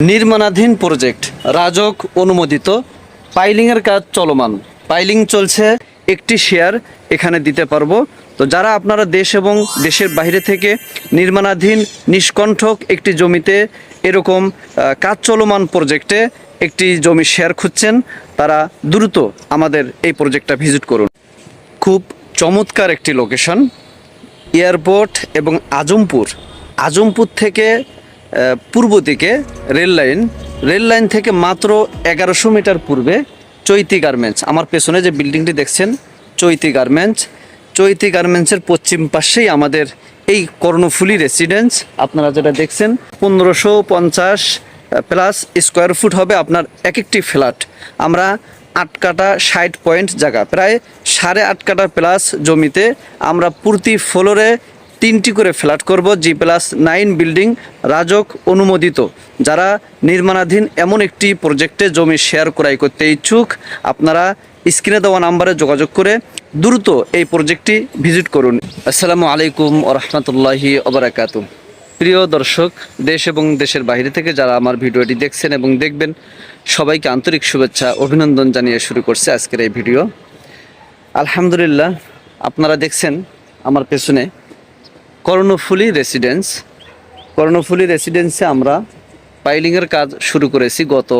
নির্মাণাধীন প্রজেক্ট রাজক অনুমোদিত পাইলিংয়ের কাজ চলমান। পাইলিং চলছে, একটি শেয়ার এখানে দিতে পারব। তো যারা আপনারা দেশ এবং দেশের বাইরে থেকে নির্মাণাধীন, নিষ্কণ্ঠক একটি জমিতে এরকম কাজ চলমান প্রজেক্টে একটি জমি শেয়ার খুঁজছেন, তারা দ্রুত আমাদের এই প্রজেক্টটা ভিজিট করুন। খুব চমৎকার একটি লোকেশন এয়ারপোর্ট এবং আজমপুর। আজমপুর থেকে পূর্ব দিকে রেল লাইন। রেল লাইন থেকে মাত্র এগারোশো মিটার পূর্বে চৈতি গার্মেন্টস। আমার পেছনে যে বিল্ডিংটি দেখছেন, চৈতি গার্মেন্টস। চৈতি গার্মেন্টসের পশ্চিম পাশেই আমাদের এই কর্ণফুলি রেসিডেন্স আপনারা যেটা দেখছেন, পনেরোশো পঞ্চাশ প্লাস স্কোয়ার ফুট হবে আপনার এক একটি ফ্ল্যাট আমরা আট কাটা ষাট পয়েন্ট জায়গা, প্রায় সাড়ে আট কাটা প্লাস জমিতে আমরা প্রতি ফ্লোরে তিনটি করে ফ্ল্যাট করব G plus nine building RAJUK অনুমোদিত। যারা নির্মাণাধীন এমন একটি প্রজেক্টে জমি শেয়ার ক্রয় করতে ইচ্ছুক, আপনারা স্ক্রিনে দেওয়া নাম্বারে যোগাযোগ করে দ্রুত এই প্রজেক্টটি ভিজিট করুন। আসসালামু আলাইকুম রহমতুল্লাহি ওবরাকাতু প্রিয় দর্শক, দেশ এবং দেশের বাইরে থেকে যারা আমার ভিডিওটি দেখছেন এবং দেখবেন, সবাইকে আন্তরিক শুভেচ্ছা, অভিনন্দন জানিয়ে শুরু করছে আজকের এই ভিডিও। আলহামদুলিল্লাহ, আপনারা দেখছেন আমার পেছনে কর্ণফুলি রেসিডেন্স কর্ণফুলি রেসিডেন্সে আমরা পাইলিংয়ের কাজ শুরু করেছি গত